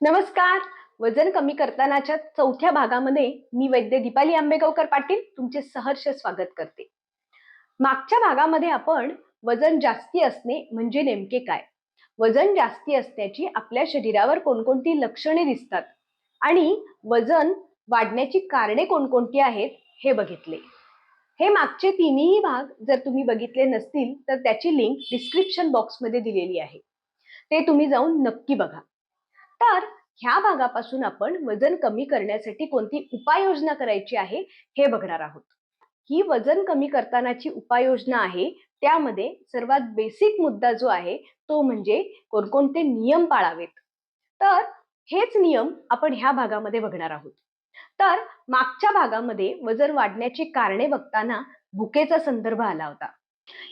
नमस्कार. वजन कमी करतानाच्या चौथ्या भागामध्ये मी वैद्य दीपाली आंबेगावकर पाटील तुमचे सहर्ष स्वागत करते. मागच्या भागामध्ये आपण वजन जास्ती असणे म्हणजे नेमके काय? वजन जास्ती असण्याची आपल्या शरीरावर कोणकोणती लक्षणे दिसतात? आणि वजन वाढण्याची कारणे कोणकोणती आहेत हे बघितले. हे मागचे तिन्ही भाग जर तुम्ही बघितले नसतील तर त्याची लिंक डिस्क्रिप्शन बॉक्समध्ये दिलेली आहे. ते तुम्ही जाऊन नक्की बघा. तर ह्या भागापासून आपण वजन कमी करण्यासाठी कोणती उपाययोजना करायची आहे हे बघणार आहोत. ही वजन कमी करतानाची उपाययोजना आहे त्यामध्ये सर्वात बेसिक मुद्दा जो आहे तो म्हणजे कोणकोणते नियम पाळावेत. तर हेच नियम आपण ह्या भागामध्ये बघणार आहोत. तर मागच्या भागामध्ये वजन वाढण्याची कारणे बघताना भुकेचा संदर्भ आला होता.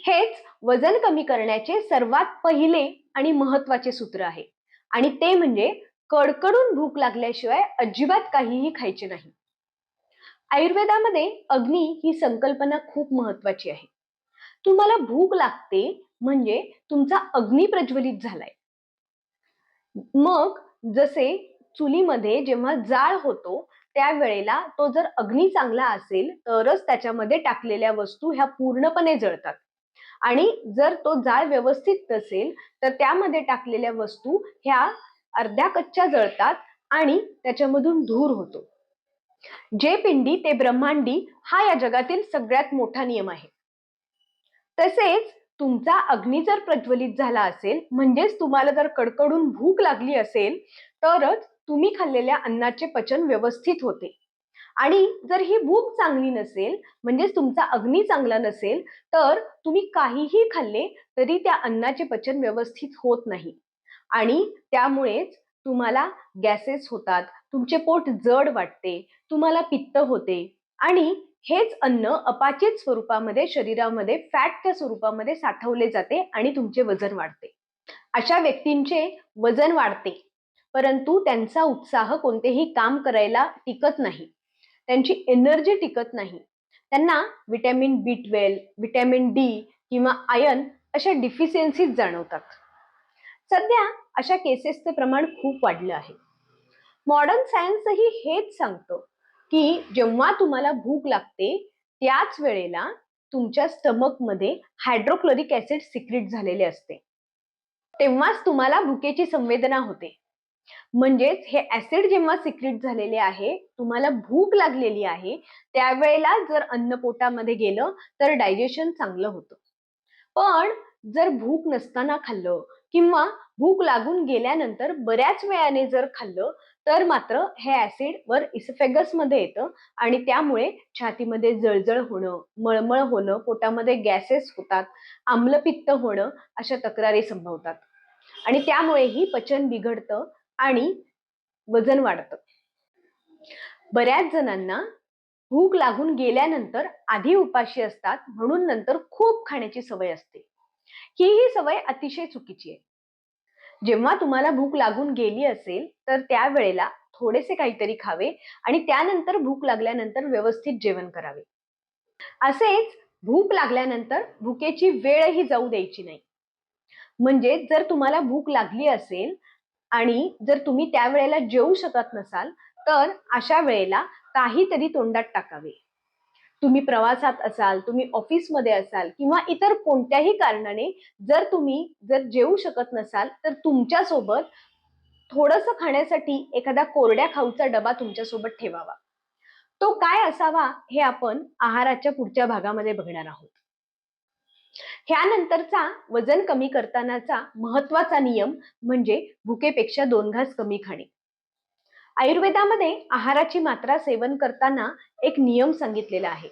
हेच वजन कमी करण्याचे सर्वात पहिले आणि महत्त्वाचे सूत्र आहे. आणि ते म्हणजे कडकडून भूक लागल्याशिवाय अजिबात काहीही खायचे नाही. आयुर्वेदामध्ये अग्नी ही संकल्पना खूप महत्वाची आहे. तुम्हाला भूक लागते म्हणजे तुमचा अग्नी प्रज्वलित झालाय. मग जसे चुलीमध्ये जेव्हा जाळ होतो त्यावेळेला तो जर अग्नी चांगला असेल तरच त्याच्यामध्ये टाकलेल्या वस्तू ह्या पूर्णपणे जळतात. आणि जर तो जाळ व्यवस्थित नसेल तर त्यामध्ये टाकलेल्या वस्तू ह्या अर्ध्या कच्च्या जळतात आणि त्याच्यामधून धूर होतो. जे पिंडी ते ब्रह्मांडी हा या जगातील सगळ्यात मोठा नियम आहे. तसेच तुमचा अग्नी जर प्रज्वलित झाला असेल म्हणजेच तुम्हाला जर कडकडून भूक लागली असेल तरच तुम्ही खाल्लेल्या अन्नाचे पचन व्यवस्थित होते. आणि जर ही भूक चांगली नसेल म्हणजेच तुमचा अग्नी चांगला नसेल तर तुम्ही काहीही खाल्ले तरी त्या अन्नाचे पचन व्यवस्थित होत नाही. आणि त्यामुळेच तुम्हाला गॅसेस होतात तुमचे पोट जड वाटते तुम्हाला पित्त होते. आणि हेच अन्न अपाचित स्वरूपामध्ये शरीरामध्ये फॅटच्या स्वरूपामध्ये साठवले जाते आणि तुमचे वजन वाढते. अशा व्यक्तींचे वजन वाढते परंतु त्यांचा उत्साह कोणतेही काम करायला टिकत नाही. त्यांची एनर्जी टिकत नाही. त्यांना vitamin B twelve vitamin D किंवा आयन अशा डिफिशियन्सीज जाणवतात. सध्या अशा केसेसचे प्रमाण खूप वाढलं आहे. मॉडर्न सायन्सही हेच सांगतं की जेव्हा तुम्हाला भूक लागते त्याच वेळेला तुमच्या स्टमकमध्ये हायड्रोक्लोरिक ऍसिड सिक्रिट झालेले असते. तेव्हाच तुम्हाला भुकेची संवेदना होते. म्हणजेच हे ऍसिड जेव्हा सिक्रेट झालेले आहे तुम्हाला भूक लागलेली आहे त्यावेळेला जर अन्न पोटामध्ये गेलं तर डायजेशन चांगलं होतं. पण जर भूक नसताना खाल्लं किंवा भूक लागून गेल्यानंतर बऱ्याच वेळाने जर खाल्लं तर मात्र हे ऍसिड वर इसफेगसमध्ये येतं आणि त्यामुळे छातीमध्ये जळजळ होणं मळमळ होणं पोटामध्ये गॅसेस होतात आम्लपित्त होणं अशा तक्रारी संभवतात. आणि त्यामुळेही पचन बिघडतं आणि वजन वाढतं. बऱ्याच जणांना भूक लागून गेल्यानंतर आधी उपाशी असतात म्हणून नंतर खूप खाण्याची सवय असते. ही ही सवय अतिशय चुकीची आहे. जेव्हा तुम्हाला भूक लागून गेली असेल तर त्यावेळेला थोडेसे काहीतरी खावे आणि त्यानंतर भूक लागल्यानंतर व्यवस्थित जेवण करावे. असेच भूक लागल्यानंतर भुकेची वेळही जाऊ द्यायची नाही. म्हणजे जर तुम्हाला भूक लागली असेल आणि जर तुम्ही त्यावेळेला जेवू शकत नसाल तर अशा वेळेला काहीतरी तोंडात टाकावे. तुम्ही प्रवासात असाल तुम्ही ऑफिसमध्ये असाल किंवा इतर कोणत्याही कारणाने जर तुम्ही जर जेवू शकत नसाल तर तुमच्यासोबत थोडंसं खाण्यासाठी एखादा कोरड्या खाऊचा डबा तुमच्यासोबत ठेवावा. तो काय असावा हे आपण आहाराच्या पुढच्या भागामध्ये बघणार आहोत. ह्यानंतरचा वजन कमी करतानाचा महत्त्वाचा नियम म्हणजे भुकेपेक्षा दोन घास कमी खाणे. आयुर्वेदामध्ये आहाराची मात्रा सेवन करताना एक नियम सांगितलेला आहे.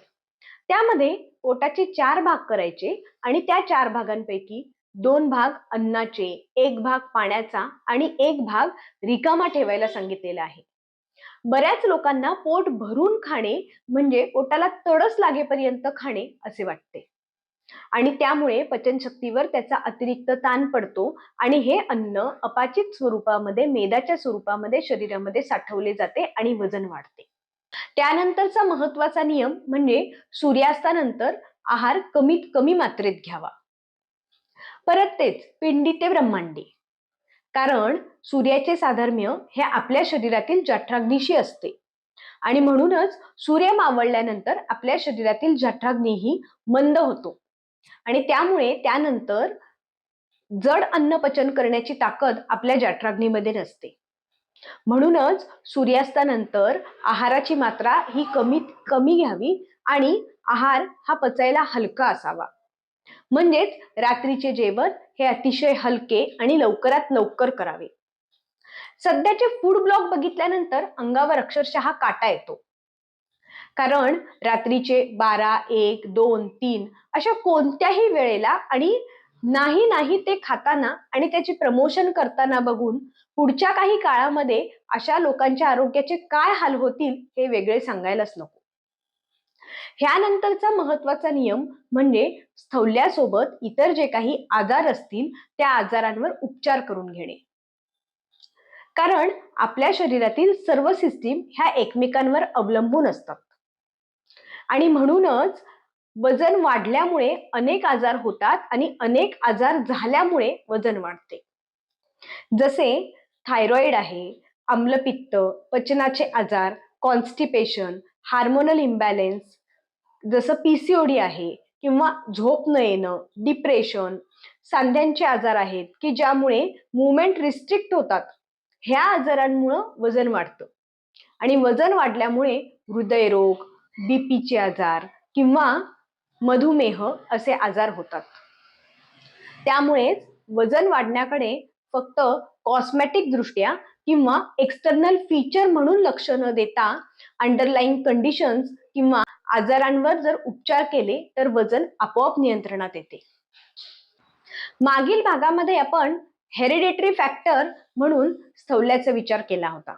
त्यामध्ये पोटाचे चार भाग करायचे आणि त्या चार भागांपैकी दोन भाग अन्नाचे एक भाग पाण्याचा आणि एक भाग रिकामा ठेवायला सांगितलेला आहे. बऱ्याच लोकांना पोट भरून खाणे म्हणजे पोटाला तडस लागेपर्यंत खाणे असे वाटते. आणि त्यामुळे पचनशक्तीवर त्याचा अतिरिक्त ताण पडतो आणि हे अन्न अपाचित स्वरूपामध्ये मेदाच्या स्वरूपामध्ये शरीरामध्ये साठवले जाते आणि वजन वाढते. त्यानंतरचा महत्त्वाचा नियम म्हणजे सूर्यास्तानंतर आहार कमीत कमी मात्रेत घ्यावा. परत तेच पिंडी ते ब्रह्मांडी. कारण सूर्याचे साधर्म्य हे आपल्या शरीरातील जठराग्नीशी असते. आणि म्हणूनच सूर्य मावळल्यानंतर आपल्या शरीरातील जठराग्नीही मंद होतो. आणि त्यामुळे त्यानंतर जड अन्न पचन करण्याची ताकद आपल्या जठराग्नीमध्ये नसते. म्हणूनच सूर्यास्तानंतर आहाराची मात्रा ही कमीत कमी घ्यावी आणि आहार हा पचायला हलका असावा. म्हणजेच रात्रीचे जेवण हे अतिशय हलके आणि लवकरात लवकर करावे. सध्याचे फूड ब्लॉग बघितल्यानंतर अंगावर अक्षरशः काटा येतो. कारण रात्रीचे बारा एक दोन तीन अशा कोणत्याही वेळेला आणि नाही नाही ते खाताना आणि त्याचे प्रमोशन करताना बघून पुढच्या काही काळामध्ये अशा लोकांच्या आरोग्याचे काय हाल होतील हे वेगळे सांगायलाच नको. ह्यानंतरचा महत्त्वाचा नियम म्हणजे स्थौल्यासोबत इतर जे काही आजार असतील त्या आजारांवर उपचार करून घेणे. कारण आपल्या शरीरातील सर्व सिस्टीम ह्या एकमेकांवर अवलंबून असतात. आणि म्हणूनच वजन वाढल्यामुळे अनेक आजार होतात आणि अनेक आजार झाल्यामुळे वजन वाढते. जसे थायरॉइड आहे आम्लपित्त पचनाचे आजार कॉन्स्टिपेशन हार्मोनल इम्बॅलेन्स जसं पीसीओडी आहे किंवा झोप न येणं डिप्रेशन सांध्यांचे आजार आहेत की ज्यामुळे मुवमेंट रिस्ट्रिक्ट होतात ह्या आजारांमुळं वजन वाढतं. आणि वजन वाढल्यामुळे हृदयरोग बीपीचे आजार किंवा मधुमेह असे आजार होतात. त्यामुळेच वजन वाढण्याकडे फक्त कॉस्मॅटिक दृष्ट्या किंवा एक्सटर्नल फीचर म्हणून लक्ष न देता अंडरलाईन कंडिशन्स किंवा आजारांवर जर उपचार केले तर वजन आपोआप नियंत्रणात येते. मागील भागामध्ये आपण हेरिडेटरी फॅक्टर म्हणून स्थौल्याचा विचार केला होता.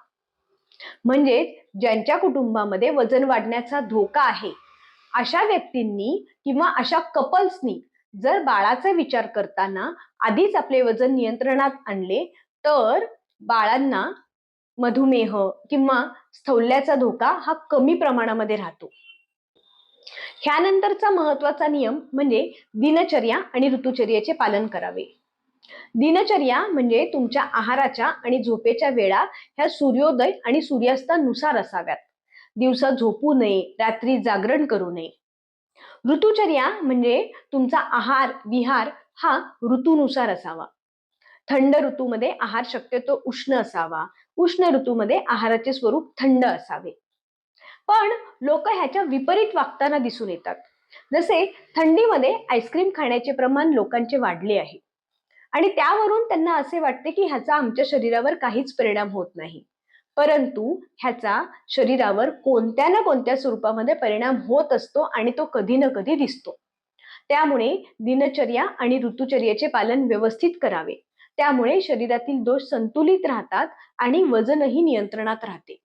म्हणजे ज्यांच्या कुटुंबामध्ये वजन वाढण्याचा धोका आहे अशा व्यक्तींनी किंवा अशा कपल्सनी जर बाळाचा विचार करताना आधीच आपले वजन नियंत्रणात आणले तर बाळांना मधुमेह किंवा स्थौल्याचा धोका हा कमी प्रमाणामध्ये राहतो. ह्यानंतरचा महत्त्वाचा नियम म्हणजे दिनचर्या आणि ऋतुचर्याचे पालन करावे. दिनचर्या म्हणजे तुमच्या आहाराच्या आणि झोपेच्या वेळा ह्या सूर्योदय आणि सूर्यास्तानुसार असाव्यात. दिवसा झोपू नये रात्री जागरण करू नये. ऋतुचर्या म्हणजे तुमचा आहार विहार हा ऋतूनुसार असावा. थंड ऋतूमध्ये आहार शक्यतो उष्ण असावा. उष्ण ऋतूमध्ये आहाराचे स्वरूप थंड असावे. पण लोक ह्याच्या विपरीत वागताना दिसून येतात. जसे थंडीमध्ये आईस्क्रीम खाण्याचे प्रमाण लोकांचे वाढले आहे. आणि त्यावरून त्यांना असे वाटते की ह्याचा आमच्या शरीरावर काहीच परिणाम होत नाही. परंतु ह्याचा शरीरावर कोणत्या ना कोणत्या स्वरूपामध्ये परिणाम होत असतो आणि तो कधी ना कधी दिसतो. त्यामुळे दिनचर्या आणि ऋतुचर्याचे पालन व्यवस्थित करावे. त्यामुळे शरीरातील दोष संतुलित राहतात आणि वजनही नियंत्रणात राहते.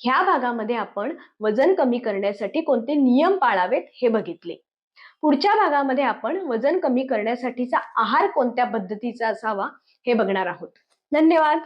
ह्या भागामध्ये आपण वजन कमी करण्यासाठी कोणते नियम पाळावेत हे बघितले. पुढच्या भागामध्ये आपण वजन कमी करण्यासाठीचा आहार कोणत्या पद्धतीचा असावा हे बघणार आहोत. धन्यवाद.